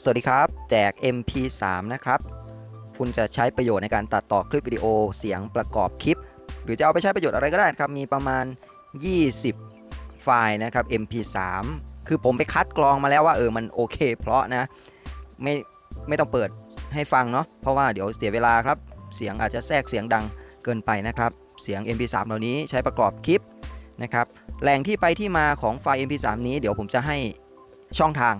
สวัสดีครับ แจก MP3 นะครับ คุณจะใช้ประโยชน์ในการตัดต่อคลิปวิดีโอเสียงประกอบคลิป หรือจะเอาไปใช้ประโยชน์อะไรก็ได้ครับ มีประมาณ 20 ไฟล์นะครับ MP3 คือผมไปคัดกรองมาแล้วว่าเออมันโอเค เพราะนะไม่ไม่ต้องเปิดให้ฟังเนาะเพราะว่าเดี๋ยวเสียเวลาครับ เสียงอาจจะแทรกเสียงดังเกินไปนะครับ เสียง MP3 เหล่านี้ใช้ประกอบคลิปนะครับแหล่งที่ไปที่มาของไฟล์ MP3 นี้เดี๋ยวผมจะให้ช่องทาง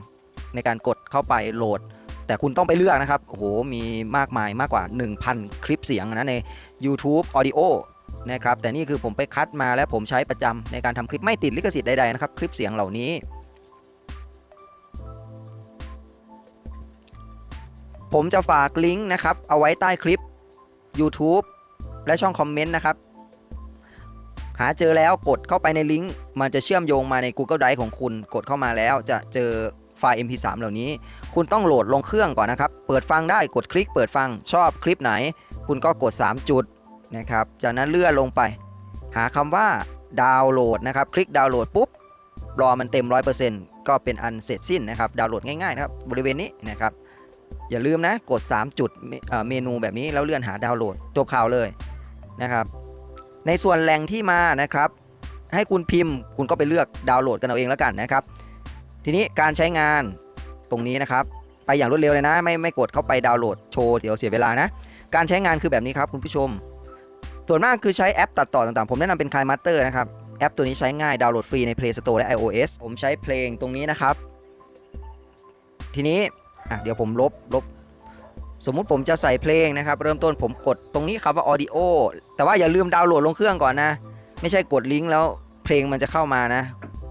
ในการกด เข้าไปโหลด แต่คุณต้องไปเลือกนะครับ โอ้โห มีมากมายมากกว่า 1,000 คลิปเสียงนะใน YouTube Audio นะครับ แต่นี่คือผมไปคัดมาและผมใช้ประจำในการทำคลิปไม่ติดลิขสิทธิ์ใดๆนะครับ คลิปเสียงเหล่านี้ ผมจะฝากลิงก์นะครับ เอาไว้ใต้คลิป YouTube และช่องคอมเมนต์นะครับ หาเจอแล้วกดเข้าไปในลิงก์ มันจะเชื่อมโยงมาใน Google Drive ของคุณ กดเข้ามาแล้วจะเจอ ไฟล์ MP3 เหล่านี้ คุณต้องโหลดลงเครื่องก่อนนะครับ เปิดฟังได้กดคลิกเปิดฟังชอบคลิปไหน คุณก็กด 3 จุดนะครับจากนั้นเลื่อนลงไป หาคำว่าดาวน์โหลดนะครับ คลิกดาวน์โหลดปุ๊บรอมันเต็ม 100%ก็เป็นอันเสร็จสิ้นนะครับ ดาวน์โหลดง่ายๆนะครับบริเวณนี้นะครับ อย่าลืมนะกด 3 จุดเมเอ่อเมนูแบบนี้แล้วเลื่อนหาดาวน์โหลดจบข่าวเลยนะครับ ในส่วนแหล่งที่มานะครับ ให้คุณพิมพ์คุณก็ไปเลือกดาวน์โหลดกันเอาเองแล้วกันนะครับ ทีนี้การใช้งานตรงนี้นะครับ ไปอย่างรวดเร็วเลยนะ ไม่ไม่กดเข้าไปดาวน์โหลดโชว์เดี๋ยวเสียเวลานะ การใช้งานคือแบบนี้ครับคุณผู้ชม ส่วนมากคือใช้แอปตัดต่อต่างๆ ผมแนะนำเป็น k i Master นะครับ แอปตัวนี้ใช้ง่ายดาวน์โหลดฟรีใน Play Store และ iOS ผมใช้เพลงตรงนี้นะครับ ทีนี้อะเดี๋ยวผมลบลบสมมุติผมจะใส่เพลงนะครับ เริ่มต้นผมกดตรงนี้ครับว่า audio แต่ว่าอย่าลืมดาวน์โหลดลงเครื่องก่อนนะ ไม่ใช่กดลิงก์แล้วเพลงมันจะเข้ามานะ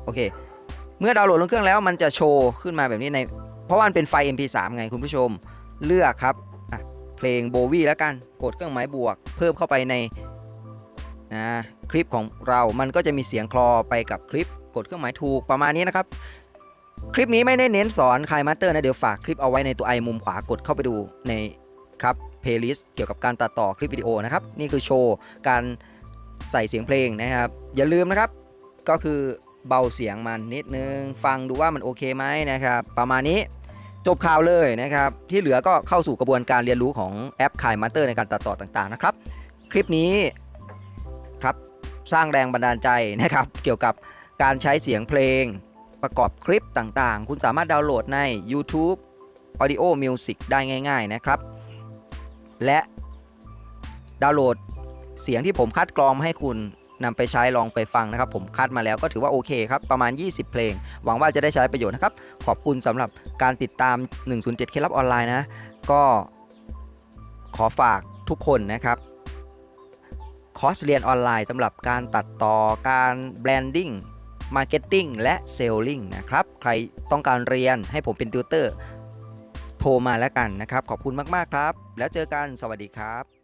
โอเค เมื่อดาวน์โหลดลงเครื่องแล้วมันจะโชว์ขึ้นมาแบบนี้ใน เพราะว่ามันเป็นไฟล์ MP3 ไงคุณผู้ชม เลือกครับเพลงโบวี่แล้วกันกดเครื่องหมายบวก เพิ่มเข้าไปในนะคลิปของเรามันก็จะมีเสียงคลอไปกับคลิป กดเครื่องหมายถูกประมาณนี้นะครับ คลิปนี้ไม่ได้เน้นสอนคายมาสเตอร์นะเดี๋ยวฝากคลิปเอาไว้ในตัวไอมุมขวากดเข้าไปดูในครับเพลย์ลิสต์เกี่ยวกับการตัดต่อคลิปวิดีโอนะครับ นี่คือโชว์การใส่เสียงเพลงนะครับ อย่าลืมนะครับ ก็คือ เบาเสียงมันนิดนึง ฟังดูว่ามันโอเคไหมนะครับ ประมาณนี้จบข่าวเลยนะครับ ที่เหลือก็เข้าสู่กระบวนการเรียนรู้ของแอปคายมาสเตอร์ในการตัดต่อต่างๆนะครับ คลิปนี้ครับสร้างแรงบันดาลใจนะครับ เกี่ยวกับการใช้เสียงเพลง ประกอบคลิปต่างๆ คุณสามารถดาวน์โหลดใน YouTube Audio Music ได้ง่าย ๆนะครับ และดาวน์โหลดเสียงที่ผมคัดกรองมาให้คุณ นำไปใช้ลองไปฟังนะครับ ผมคัดมาแล้วก็ถือว่าโอเคครับ ประมาณ 20 เพลง หวังว่าจะได้ใช้ประโยชน์นะครับ ขอบคุณสำหรับการติดตาม 107เคล็ดลับออนไลน์นะ ก็ขอฝากทุกคนนะครับคอร์สเรียนออนไลน์สำหรับการตัดต่อการแบรนดิ้งมาร์เก็ตติ้งและเซลลิงนะครับ ใครต้องการเรียนให้ผมเป็นติวเตอร์ โทรมาแล้วกันนะครับ ขอบคุณมาก ๆ ครับ แล้วเจอกันสวัสดีครับ